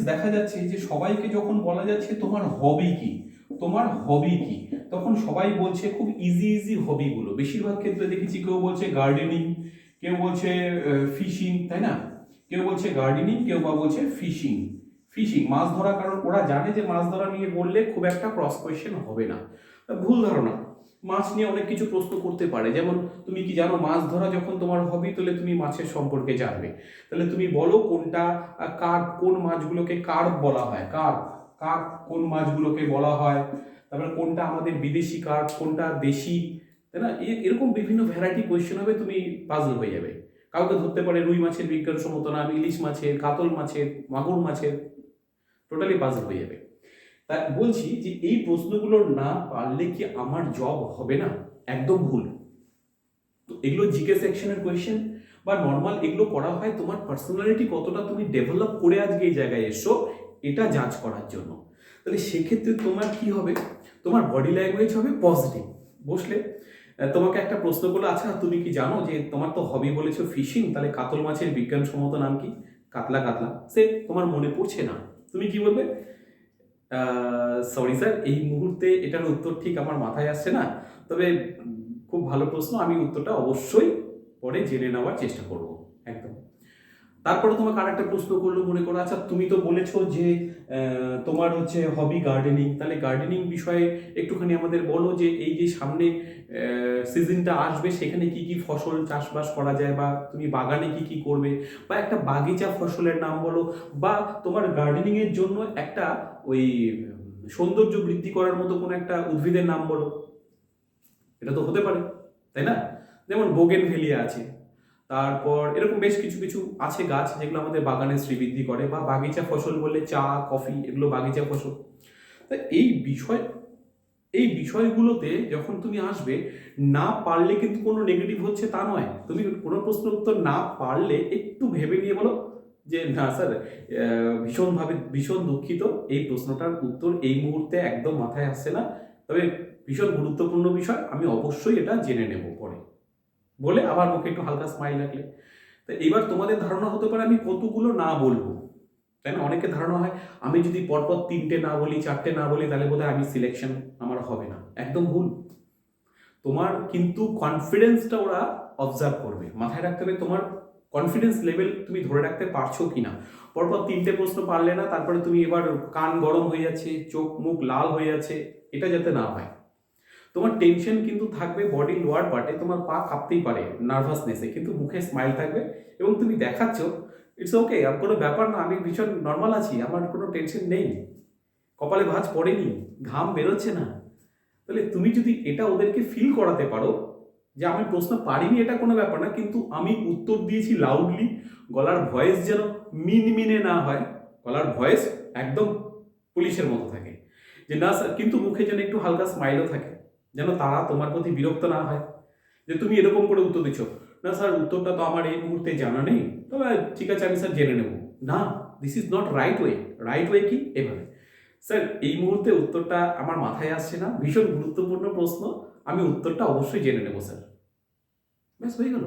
দেখা যাচ্ছে যে সবাইকে যখন বলা যাচ্ছে তোমার হবি কি, তোমার হবি কি, তখন সবাই বলছে খুব ইজি ইজি হবিগুলো বেশিরভাগ ক্ষেত্রে দেখেছি কেউ বলছে গার্ডেনিং কেউ বলছে ফিশিং তাই না? কেউ বলছে গার্ডেনিং কেউ বা বলছে ফিশিং ফিশিং মাছ ধরা কারণ ওরা জানে যে মাছ ধরা নিয়ে বললে খুব একটা ক্রস কোয়েশ্চেন হবে না। ভুল ধারণা। মাছ নিয়ে অনেক কিছু প্রশ্ন করতে পারে। যেমন, তুমি কি জানো, মাছ ধরা যখন তোমার হবি তাহলে তুমি মাছের সম্পর্কে জানবে। তাহলে তুমি বলো কোনটা কার, কোন মাছগুলোকে কার্প বলা হয়। কার্প কার্প কোন মাছগুলোকে বলা হয়। তারপরে কোনটা আমাদের বিদেশি কার্প কোনটা দেশি, তাই না? এরকম বিভিন্ন ভ্যারাইটি কোয়েশ্চেন হবে, তুমি পাজল হয়ে যাবে। কাউকে ধরতে পারে রুই মাছের বিজ্ঞানসম্মত নাম ইলিশ মাছের, কাতল মাছের, মাগুর মাছের টোটালি পাজল হয়ে যাবে। বলছি যে এই প্রশ্নগুলো না পারলে কি আমার জব হবে না? একদম ভুল। তো এগুলো জিকে সেকশনের কোয়েশ্চেন বা নর্মাল এগুলো করা হয় তোমার পার্সোনালিটি কতটা তুমি ডেভেলপ করে আজকে এই জায়গায় এসো এটা যাচ করার জন্য। তাহলে সেক্ষেত্রে তোমার কি হবে? তোমার বডি ল্যাঙ্গুয়েজ হবে পজিটিভ বসলে তোমাকে একটা প্রশ্ন করল আচ্ছা তুমি কি জানো যে তোমার তো হবি বলেছ ফিশিং তাহলে কাতল মাছের বিজ্ঞানসম্মত নাম কি? কাতলা কাতলা। সে তোমার মনে পড়ছে না। তুমি কি বলবে? সরি স্যার এই মুহূর্তে এটার উত্তর ঠিক আমার মাথায় আসছে না। তবে খুব ভালো প্রশ্ন, আমি উত্তরটা অবশ্যই পরে জেনে নেওয়ার চেষ্টা করব। তারপরে তোমাকে আরেকটা প্রশ্ন করল, মনে করো আচ্ছা তুমি তো বলেছ যে তোমার হচ্ছে হবি গার্ডেনিং তাহলে গার্ডেনিং বিষয়ে একটুখানি আমাদের বলো যে, এই যে সামনে সিজনটা আসবে, সেখানে কি কি ফসল চাষবাস করা যায় বা তুমি বাগানে কি কি করবে? বা একটা বাগিচা ফসলের নাম বলো, বা তোমার গার্ডেনিংয়ের জন্য একটা ওই, সৌন্দর্য বৃদ্ধি করার মতো কোনো একটা উদ্ভিদের নাম বলো। এটা তো হতে পারে, তাই না? যেমন বোগেন ভেলিয়া আছে। তারপর এরকম বেশ কিছু কিছু আছে গাছ যেগুলো আমাদের বাগানে শ্রীবৃদ্ধি করে বা বাগিচা ফসল বললে চা, কফি এগুলো বাগিচা ফসল। তা এই বিষয়, এই বিষয়গুলোতে যখন তুমি আসবে, না পারলে কিন্তু কোনো নেগেটিভ হচ্ছে তা নয়। তুমি কোনো প্রশ্ন উত্তর না পারলে একটু ভেবে নিয়ে বলো যে, না স্যার ভীষণভাবে, ভীষণ দুঃখিত। এই প্রশ্নটার উত্তর এই মুহূর্তে একদম মাথায় আসছে না। তবে ভীষণ গুরুত্বপূর্ণ বিষয়, আমি অবশ্যই এটা জেনে নেব পরে। বলে আবার মুখে একটু হালকা স্মাইল রাখলে। তো এবার তোমাদের ধারণা হতে পারে আমি কতগুলো না বলব। তাই না? অনেকের ধারণা হয়, আমি যদি পরপর তিনটে না বলি, চারটে না বলি, তাহলে বোধহয় আমি সিলেকশন আমার হবে না। একদম ভুল। তোমার কিন্তু কনফিডেন্সটা ওরা অবজার্ভ করবে। মাথায় রাখতে হবে তোমার কনফিডেন্স লেভেল তুমি ধরে রাখতে পারছ কি না পরপর তিনটে প্রশ্ন পারলে না, তারপরে তুমি এবার কান গরম হয়ে যাচ্ছে, চোখ মুখ লাল হয়ে যাচ্ছে, এটা যাতে না হয়। তোমার টেনশন কিন্তু থাকবে বডি লোয়ার পার্টে তোমার পা কাঁপতেই পারে নার্ভাসনেসে কিন্তু মুখে স্মাইল থাকবে এবং তুমি দেখাচ্ছ ইটস ওকে আর কোনো ব্যাপার না, আমি ভীষণ নর্মাল আছি, আমার কোনো টেনশন নেই। কপালে ভাঁজ পড়েনি, ঘাম বেরোচ্ছে না। তাহলে তুমি যদি এটা ওদেরকে ফিল করাতে পারো, যে আমি প্রশ্ন পারিনি এটা কোনো ব্যাপার না, কিন্তু আমি উত্তর দিয়েছি লাউডলি গলার ভয়েস যেন মিনমিনে না হয়, গলার ভয়েস একদম পুলিশের মতো থাকে। যে না স্যার কিন্তু মুখে যেন একটু হালকা স্মাইলও থাকে। যেন তারা তোমার প্রতি বিরক্ত না হয়। যে তুমি এরকম করে উত্তর দিচ্ছ। না স্যার, উত্তরটা তো আমার এই মুহূর্তে জানা নেই। তবে ঠিক আছে, আমি স্যার জেনে নেব। না this is not right way right way কি? এভাবে। স্যার, এই মুহূর্তে উত্তরটা আমার মাথায় আসছে না। ভীষণ গুরুত্বপূর্ণ প্রশ্ন। আমি উত্তরটা অবশ্যই জেনে নেব, স্যার। ব্যাস, হয়ে গেল।